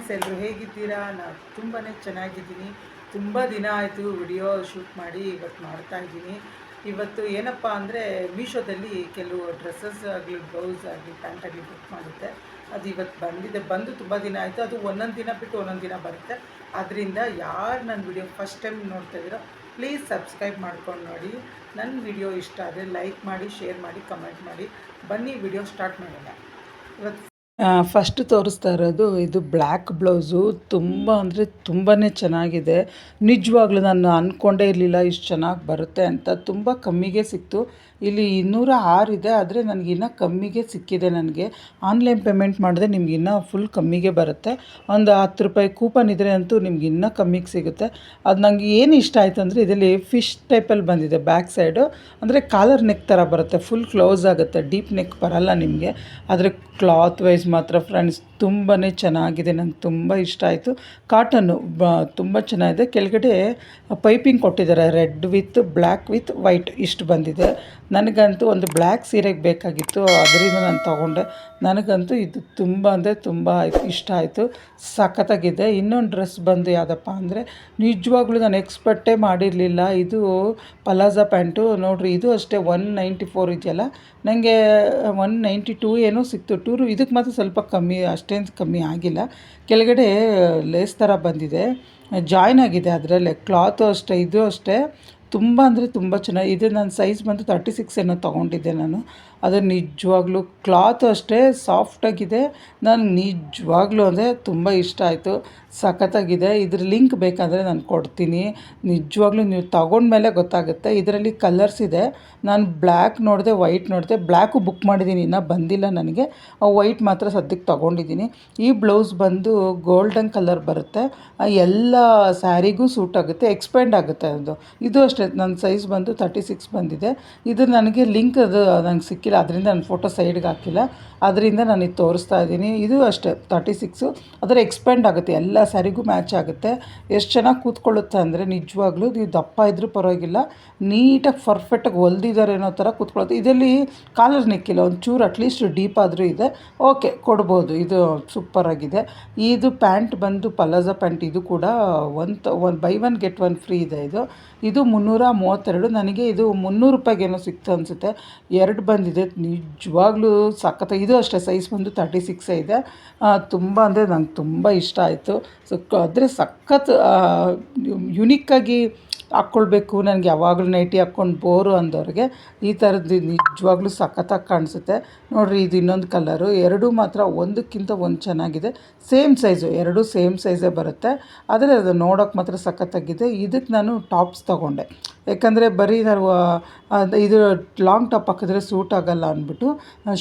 ಎಲ್ಲರೂ ಹೇಗಿದ್ದೀರಾ? ನಾನು ತುಂಬಾ ಚೆನ್ನಾಗಿದ್ದೀನಿ. ತುಂಬ ದಿನ ಆಯಿತು ವಿಡಿಯೋ ಶೂಟ್ ಮಾಡಿ ಇವತ್ತು ಮಾಡ್ತಾ ಇದ್ದೀನಿ. ಇವತ್ತು ಏನಪ್ಪ ಅಂದರೆ ಮೀಶೋದಲ್ಲಿ ಕೆಲವು ಡ್ರೆಸ್ಸಸ್ ಆಗಲಿ, ಬ್ಲೌಸ್ ಆಗಲಿ, ಪ್ಯಾಂಟ್ ಆಗಲಿ ಬುಕ್ ಮಾಡುತ್ತೆ. ಅದು ಇವತ್ತು ಬಂದಿದೆ. ಬಂದು ತುಂಬ ದಿನ ಆಯಿತು. ಅದು ಒಂದೊಂದು ದಿನ ಬಿಟ್ಟು ಒಂದೊಂದು ದಿನ ಬರುತ್ತೆ. ಅದರಿಂದ ಯಾರು ನನ್ನ ವಿಡಿಯೋ ಫಸ್ಟ್ ಟೈಮ್ ನೋಡ್ತಾ ಇದ್ದೀರೋ ಪ್ಲೀಸ್ ಸಬ್ಸ್ಕ್ರೈಬ್ ಮಾಡ್ಕೊಂಡು ನೋಡಿ. ನನ್ನ ವಿಡಿಯೋ ಇಷ್ಟ ಆದರೆ ಲೈಕ್ ಮಾಡಿ ಶೇರ್ ಮಾಡಿ ಕಮೆಂಟ್ ಮಾಡಿ. ಬನ್ನಿ, ವಿಡಿಯೋ ಸ್ಟಾರ್ಟ್ ಮಾಡೋಣ. ಇವತ್ತು ಫಸ್ಟ್ ತೋರಿಸ್ತಾ ಇರೋದು ಇದು ಬ್ಲ್ಯಾಕ್ ಬ್ಲೌಸು ತುಂಬ ಅಂದರೆ ತುಂಬಾ ಚೆನ್ನಾಗಿದೆ. ನಿಜವಾಗ್ಲೂ ನಾನು ಅಂದ್ಕೊಂಡೇ ಇರಲಿಲ್ಲ ಇಷ್ಟು ಚೆನ್ನಾಗಿ ಬರುತ್ತೆ ಅಂತ. ತುಂಬ ಕಮ್ಮಿಗೆ ಸಿಕ್ತು. ಇಲ್ಲಿ ಇನ್ನೂರ ಆರು ಇದೆ, ಆದರೆ ನನಗೆ ಇನ್ನೂ ಕಮ್ಮಿಗೆ ಸಿಕ್ಕಿದೆ ನನಗೆ. ಆನ್ಲೈನ್ ಪೇಮೆಂಟ್ ಮಾಡಿದ್ರೆ ನಿಮ್ಗೆ ಇನ್ನೂ ಫುಲ್ ಕಮ್ಮಿಗೆ ಬರುತ್ತೆ. ಒಂದು ಹತ್ತು ರೂಪಾಯಿ ಕೂಪನ್ ಇದ್ದರೆ ಅಂತೂ ನಿಮ್ಗೆ ಇನ್ನೂ ಕಮ್ಮಿಗೆ ಸಿಗುತ್ತೆ. ಅದು ನನಗೆ ಏನು ಇಷ್ಟ ಆಯಿತು ಅಂದರೆ ಇದರಲ್ಲಿ ಫಿಶ್ ಟೈಪಲ್ಲಿ ಬಂದಿದೆ ಬ್ಯಾಕ್ ಸೈಡು ಅಂದರೆ ಕಾಲರ್ ನೆಕ್ ಥರ ಬರುತ್ತೆ ಫುಲ್ ಕ್ಲೋಸ್ ಆಗುತ್ತೆ ಡೀಪ್ ನೆಕ್ ಬರಲ್ಲ ನಿಮಗೆ. ಆದರೆ ಕ್ಲಾತ್ ವೈಸ್ ಮಾತ್ರ ಫ್ರೆಂಡ್ಸ್ ತುಂಬಾ ಚೆನ್ನಾಗಿದೆ, ನಂಗೆ ತುಂಬ ಇಷ್ಟ ಆಯಿತು. ಕಾಟನ್ನು ಬ ತುಂಬ ಚೆನ್ನಾಗಿದೆ. ಕೆಳಗಡೆ ಪೈಪಿಂಗ್ ಕೊಟ್ಟಿದ್ದಾರೆ. Red with black with white ಇಷ್ಟು ಬಂದಿದೆ. ನನಗಂತೂ ಒಂದು ಬ್ಲ್ಯಾಕ್ ಸೀರೆಗೆ ಬೇಕಾಗಿತ್ತು. ಅದರಿಂದ ನಾನು ತೊಗೊಂಡೆ. ನನಗಂತೂ ಇದು ತುಂಬ ಅಂದರೆ ತುಂಬ ಇಷ್ಟ ಆಯಿತು. ಸಖತ್ತಾಗಿದೆ. ಇನ್ನೊಂದು ಡ್ರೆಸ್ ಬಂದು ಯಾವುದಪ್ಪ ಅಂದರೆ, ನಿಜವಾಗ್ಲೂ ನಾನು ಎಕ್ಸ್ಪೆಕ್ಟೇ ಮಾಡಿರಲಿಲ್ಲ. ಇದು ಪಲಾಜಾ ಪ್ಯಾಂಟು ನೋಡಿರಿ, ಇದು ಅಷ್ಟೇ ಒನ್ ನೈಂಟಿ ಫೋರ್ ಇದೆಯಲ್ಲ? ನನಗೆ ಒನ್ ನೈಂಟಿ ಟೂ ಏನೋ ಸಿಕ್ತು. ಟೂರು ಇದಕ್ಕೆ ಮಾತ್ರ ಸ್ವಲ್ಪ ಕಮ್ಮಿ ಅಷ್ಟೇನು ಕಮ್ಮಿ ಆಗಿಲ್ಲ. ಕೆಳಗಡೆ ಲೇಸ್ ಥರ ಬಂದಿದೆ. ಜಾಯ್ನ್ ಆಗಿದೆ ಅದರಲ್ಲೇ ಕ್ಲಾತು ಅಷ್ಟೇ ಇದು ಅಷ್ಟೇ. ತುಂಬ ಅಂದರೆ ತುಂಬ ಚೆನ್ನಾಗಿ, ಇದು ನನ್ನ ಸೈಜ್ ಬಂದು ತರ್ಟಿ ಸಿಕ್ಸ್ ಏನೋ ತೊಗೊಂಡಿದ್ದೆ ನಾನು. ಅದು ನಿಜವಾಗ್ಲೂ ಕ್ಲಾತು ಅಷ್ಟೇ ಸಾಫ್ಟಾಗಿದೆ ನಾನು ನಿಜವಾಗ್ಲೂ ಅಂದರೆ ತುಂಬ ಇಷ್ಟ ಆಯಿತು. ಸಖತ್ತಾಗಿದೆ. ಇದ್ರ ಲಿಂಕ್ ಬೇಕಾದರೆ ನಾನು ಕೊಡ್ತೀನಿ. ನಿಜವಾಗ್ಲೂ ನೀವು ತಗೊಂಡ್ಮೇಲೆ ಗೊತ್ತಾಗುತ್ತೆ. ಇದರಲ್ಲಿ ಕಲರ್ಸ್ ಇದೆ. ನಾನು ಬ್ಲ್ಯಾಕ್ ನೋಡಿದೆ ವೈಟ್ ನೋಡಿದೆ ಬ್ಲ್ಯಾಕು ಬುಕ್ ಮಾಡಿದ್ದೀನಿ ಇನ್ನೂ ಬಂದಿಲ್ಲ ನನಗೆ. ವೈಟ್ ಮಾತ್ರ ಸದ್ಯಕ್ಕೆ ತೊಗೊಂಡಿದ್ದೀನಿ ಈ ಬ್ಲೌಸ್ ಬಂದು ಗೋಲ್ಡನ್ ಕಲರ್ ಬರುತ್ತೆ. ಎಲ್ಲ ಸ್ಯಾರಿಗೂ ಸೂಟ್ ಆಗುತ್ತೆ ಎಕ್ಸ್ಪೆಂಡ್ ಆಗುತ್ತೆ ಅದು. ಇದು ಅಷ್ಟೇ. ನನ್ನ ಸೈಜ್ ಬಂದು ತರ್ಟಿ ಸಿಕ್ಸ್ ಬಂದಿದೆ. ಇದು ನನಗೆ ಲಿಂಕ್ ಅದು, ನಂಗೆ ಸಿಕ್ಕಿಲ್ಲ. ಅದರಿಂದ ನನ್ನ ಫೋಟೋ ಸೈಡ್ಗೆ ಹಾಕಿಲ್ಲ. ಅದರಿಂದ ನಾನು ಇದು ತೋರಿಸ್ತಾ ಇದ್ದೀನಿ. ಇದು ಅಷ್ಟೇ ತರ್ಟಿ ಸಿಕ್ಸು ಅದರ ಎಕ್ಸ್ಪೆಂಡ್ ಆಗುತ್ತೆ. ಎಲ್ಲ ಸ್ಯಾರಿಗೂ ಮ್ಯಾಚ್ ಆಗುತ್ತೆ. ಎಷ್ಟು ಚೆನ್ನಾಗಿ ಕೂತ್ಕೊಳ್ಳುತ್ತೆ ಅಂದರೆ ನಿಜವಾಗ್ಲೂ ನೀವು ದಪ್ಪ ಇದ್ರೂ ಪರವಾಗಿಲ್ಲ. ನೀಟಾಗಿ ಪರ್ಫೆಕ್ಟಾಗಿ ಹೊಲ್ದಿದ್ದಾರೆ ಅನ್ನೋ ಥರ ಕೂತ್ಕೊಳ್ಳುತ್ತೆ. ಇದರಲ್ಲಿ ಕಾಲರ್ ನೆಕ್ಕಿಲ್ಲ. ಒಂಚೂರು ಅಟ್ಲೀಸ್ಟ್ ಡೀಪ್ ಆದರೂ ಇದೆ. ಓಕೆ ಕೊಡ್ಬೋದು. ಇದು ಸೂಪರಾಗಿದೆ ಇದು ಪ್ಯಾಂಟ್ ಬಂದು ಪಲಾಜಾ ಪ್ಯಾಂಟ್ ಇದು ಕೂಡ ಒನ್ ತ one buy one get one free ಇದೆ ಇದು. ಇದು ಮುನ್ನೂರ ಮೂವತ್ತೆರಡು ನನಗೆ ಇದು ಮುನ್ನೂರು ರೂಪಾಯಿಗೇನೋ ಸಿಕ್ತು ಅನಿಸುತ್ತೆ. ಎರಡು ಬಂದಿದೆ. ನಿಜವಾಗ್ಲೂ ಸಖತ್ತ ಇದು ಅಷ್ಟೇ ಸೈಜ್ ಬಂದು ತರ್ಟಿ ಸಿಕ್ಸೇ ಇದೆ ತುಂಬ ಅಂದರೆ ನಂಗೆ ತುಂಬ ಇಷ್ಟ ಆಯಿತು. ಸೊ ಆದರೆ ಸಖತ್ ಯುನಿಕ್ಕಾಗಿ ಹಾಕ್ಕೊಳ್ಬೇಕು. ನನಗೆ ಯಾವಾಗಲೂ ನೈಟಿ ಹಾಕ್ಕೊಂಡು ಬೋರು ಅಂದವ್ರಿಗೆ ಈ ಥರದ್ದು ನಿಜವಾಗ್ಲೂ ಸಖತ್ತಾಗಿ ಕಾಣಿಸುತ್ತೆ. ನೋಡಿರಿ, ಇದು ಇನ್ನೊಂದು ಕಲರು. ಎರಡೂ ಮಾತ್ರ ಒಂದಕ್ಕಿಂತ ಒಂದು ಚೆನ್ನಾಗಿದೆ. ಸೇಮ್ ಸೈಜು, ಎರಡೂ ಸೇಮ್ ಸೈಜೇ ಬರುತ್ತೆ. ಆದರೆ ಅದು ನೋಡೋಕೆ ಮಾತ್ರ ಸಖತ್ತಾಗಿದೆ. ಇದಕ್ಕೆ ನಾನು ಟಾಪ್ಸ್ ತೊಗೊಂಡೆ. ಯಾಕಂದರೆ ಬರೀ ನಾವು ಇದು ಲಾಂಗ್ ಟಾಪ್ ಹಾಕಿದ್ರೆ ಸೂಟ್ ಆಗೋಲ್ಲ ಅಂದ್ಬಿಟ್ಟು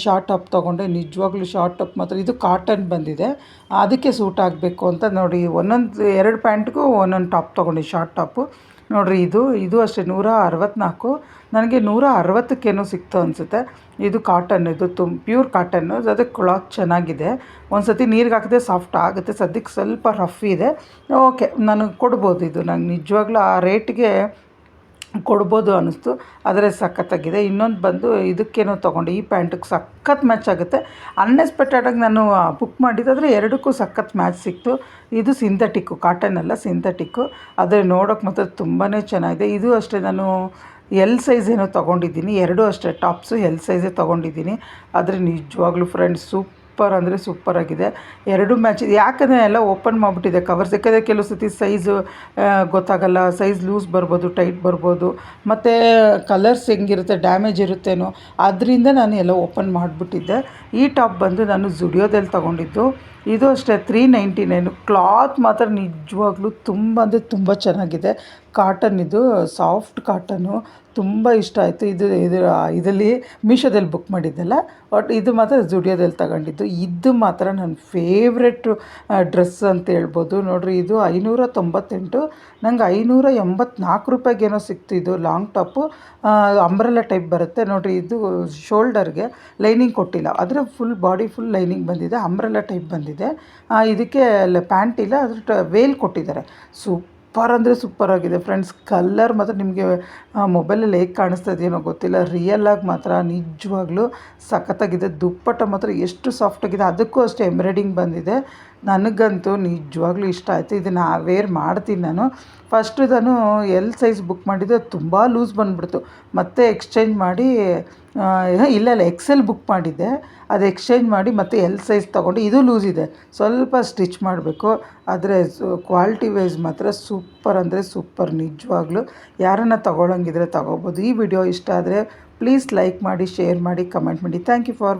ಶಾರ್ಟ್ ಟಾಪ್ ತೊಗೊಂಡೆ. ನಿಜವಾಗ್ಲೂ ಶಾರ್ಟ್ ಟಾಪ್ ಮಾತ್ರ. ಇದು ಕಾಟನ್ ಬಂದಿದೆ. ಅದಕ್ಕೆ ಸೂಟ್ ಆಗಬೇಕು ಅಂತ ನೋಡಿ. ಒಂದೊಂದು, ಎರಡು ಪ್ಯಾಂಟ್ಗೂ ಒಂದೊಂದು ಟಾಪ್ ತೊಗೊಂಡು ಶಾರ್ಟ್ ಟಾಪು. ನೋಡಿರಿ, ಇದು ಇದು ಅಷ್ಟೇ, ನೂರ ಅರವತ್ತ್ನಾಲ್ಕು ನನಗೆ ನೂರ ಅರವತ್ತಕ್ಕೇನೋ ಸಿಕ್ತು ಅನಿಸುತ್ತೆ. ಇದು ಕಾಟನ್ ಇದು ತುಂಬ ಪ್ಯೂರ್ ಕಾಟನ್ನು ಅದಕ್ಕೆ ಕ್ಲಾತ್ ಚೆನ್ನಾಗಿದೆ. ಒಂದು ಸತಿ ನೀರಿಗೆ ಹಾಕಿದ್ರೆ ಸಾಫ್ಟ್ ಆಗುತ್ತೆ. ಸದ್ಯಕ್ಕೆ ಸ್ವಲ್ಪ ರಫ್ ಇದೆ. ಓಕೆ ನನಗೆ ಕೊಡ್ಬೋದು ಇದು. ನಂಗೆ ನಿಜವಾಗ್ಲೂ ಆ ರೇಟ್ಗೆ ಕೊಡ್ಬೋದು ಅನ್ನಿಸ್ತು. ಆದರೆ ಸಖತ್ತಾಗಿದೆ. ಇನ್ನೊಂದು ಬಂದು ಇದಕ್ಕೇನೋ ತೊಗೊಂಡೆ. ಈ ಪ್ಯಾಂಟಿಗೆ ಸಖತ್ತು ಮ್ಯಾಚ್ ಆಗುತ್ತೆ. ಅನ್ಎಕ್ಸ್ಪೆಕ್ಟೆಡಾಗಿ ನಾನು ಬುಕ್ ಮಾಡಿದ್ದಾದರೆ ಎರಡಕ್ಕೂ ಸಖತ್ ಮ್ಯಾಚ್ ಸಿಕ್ತು. ಇದು ಸಿಂಥೆಟಿಕ್ಕು ಕಾಟನ್ ಅಲ್ಲ ಸಿಂಥೆಟಿಕ್ಕು ಆದರೆ ನೋಡೋಕೆ ಮಾತ್ರ ತುಂಬಾ ಚೆನ್ನಾಗಿದೆ. ಇದು ಅಷ್ಟೇ, ನಾನು ಎಲ್ ಸೈಜ್ ಏನೋ ತೊಗೊಂಡಿದ್ದೀನಿ. ಎರಡೂ ಅಷ್ಟೇ ಟಾಪ್ಸು ಎಲ್ ಸೈಜೇ ತೊಗೊಂಡಿದ್ದೀನಿ. ಆದರೆ ನಿಜವಾಗ್ಲೂ ಫ್ರೆಂಡ್ಸ್ ಸೂಪರ್ ಅಂದರೆ ಸೂಪರಾಗಿದೆ ಎರಡು ಮ್ಯಾಚ್ ಯಾಕಂದರೆ ಎಲ್ಲ ಓಪನ್ ಮಾಡಿಬಿಟ್ಟಿದೆ. ಕವರ್ಸ್ ಯಾಕಂದರೆ ಕೆಲವು ಸತಿ ಸೈಜು ಗೊತ್ತಾಗಲ್ಲ. ಸೈಜ್ ಲೂಸ್ ಬರ್ಬೋದು ಟೈಟ್ ಬರ್ಬೋದು. ಮತ್ತು ಕಲರ್ಸ್ ಹೆಂಗಿರುತ್ತೆ ಡ್ಯಾಮೇಜ್ ಇರುತ್ತೇನೋ ಅದರಿಂದ ನಾನು ಎಲ್ಲ ಓಪನ್ ಮಾಡಿಬಿಟ್ಟಿದ್ದೆ. ಈ ಟಾಪ್ ಬಂದು ನಾನು ಜುಡಿಯೋದಲ್ಲಿ ತೊಗೊಂಡಿದ್ದು. ಇದು ಅಷ್ಟೇ ತ್ರೀ ನೈಂಟಿ ನೈನು ಕ್ಲಾತ್ ಮಾತ್ರ ನಿಜವಾಗ್ಲೂ ತುಂಬ, ಅಂದರೆ ತುಂಬ ಚೆನ್ನಾಗಿದೆ. ಕಾಟನ್ ಇದು, ಸಾಫ್ಟ್ ಕಾಟನು ತುಂಬ ಇಷ್ಟ ಆಯಿತು. ಇದು ಇದು, ಇದರಲ್ಲಿ ಮೀಶೋದಲ್ಲಿ ಬುಕ್ ಮಾಡಿದ್ದೆಲ್ಲ, ಬಟ್ ಇದು ಮಾತ್ರ ಜುಡಿಯೋದಲ್ಲಿ ತಗೊಂಡಿದ್ದು. ಇದು ಮಾತ್ರ ನನ್ನ ಫೇವ್ರೆಟ್ ಡ್ರೆಸ್ ಅಂತ ಹೇಳ್ಬೋದು. ನೋಡಿರಿ, ಇದು ಐನೂರ ತೊಂಬತ್ತೆಂಟು, ನಂಗೆ ಐನೂರ ಎಂಬತ್ನಾಲ್ಕು ರೂಪಾಯಿಗೇನೋ ಸಿಕ್ತು ಇದು ಲಾಂಗ್ ಟಾಪು. ಅಂಬ್ರೆಲ್ಲ ಟೈಪ್ ಬರುತ್ತೆ. ನೋಡಿರಿ, ಇದು ಶೋಲ್ಡರ್ಗೆ ಲೈನಿಂಗ್ ಕೊಟ್ಟಿಲ್ಲ. ಆದರೆ ಫುಲ್ ಬಾಡಿ ಫುಲ್ ಲೈನಿಂಗ್ ಬಂದಿದೆ, ಅಂಬ್ರೆಲ್ಲ ಟೈಪ್ ಬಂದಿದೆ. ಇದಕ್ಕೆ ಪ್ಯಾಂಟ್ ಇಲ್ಲ, ಅದ್ರ ವೇಲ್ ಕೊಟ್ಟಿದ್ದಾರೆ. ಸೂಪ್ ಸೂಪರ್ ಅಂದರೆ ಸೂಪರ್ ಆಗಿದೆ. ಫ್ರೆಂಡ್ಸ್ ಕಲ್ಲರ್ ಮಾತ್ರ ನಿಮಗೆ ಮೊಬೈಲಲ್ಲಿ ಹೇಗೆ ಕಾಣಿಸ್ತಾ ಇದೆಯೇನೋ ಗೊತ್ತಿಲ್ಲ. ರಿಯಲಾಗಿ ಮಾತ್ರ, ನಿಜವಾಗ್ಲೂ ಸಖತ್ತಾಗಿದೆ. ದುಪ್ಪಟ್ಟ ಮಾತ್ರ ಎಷ್ಟು ಸಾಫ್ಟಾಗಿದೆ ಅದಕ್ಕೂ ಅಷ್ಟೇ ಎಂಬ್ರಾಯ್ಡಿಂಗ್ ಬಂದಿದೆ. ನನಗಂತೂ ನಿಜವಾಗ್ಲೂ ಇಷ್ಟ ಆಯಿತು. ಇದನ್ನು ವೇರ್ ಮಾಡ್ತೀನಿ ನಾನು. ಫಸ್ಟು ನಾನು ಎಲ್ ಸೈಜ್ ಬುಕ್ ಮಾಡಿದ್ದು ಅದು ತುಂಬ ಲೂಸ್ ಬಂದುಬಿಡ್ತು. ಮತ್ತೆ ಎಕ್ಸ್ಚೇಂಜ್ ಮಾಡಿ ಇಲ್ಲ ಇಲ್ಲ ಎಕ್ಸೆಲ್ ಬುಕ್ ಮಾಡಿದ್ದೆ. ಅದು ಎಕ್ಸ್ಚೇಂಜ್ ಮಾಡಿ ಮತ್ತೆ ಎಲ್ ಸೈಜ್ ತೊಗೊಂಡು ಇದು ಲೂಸ್ ಇದೆ. ಸ್ವಲ್ಪ ಸ್ಟಿಚ್ ಮಾಡಬೇಕು. ಆದರೆ ಕ್ವಾಲಿಟಿ ವೈಸ್ ಮಾತ್ರ ಸೂಪರ್ ಅಂದರೆ ಸೂಪರ್ ನಿಜವಾಗ್ಲೂ. ಯಾರನ್ನ ತೊಗೊಳಂಗಿದ್ರೆ ತೊಗೋಬೋದು. ಈ ವಿಡಿಯೋ ಇಷ್ಟ ಆದರೆ ಪ್ಲೀಸ್ ಲೈಕ್ ಮಾಡಿ ಶೇರ್ ಮಾಡಿ ಕಮೆಂಟ್ ಮಾಡಿ. Thank you for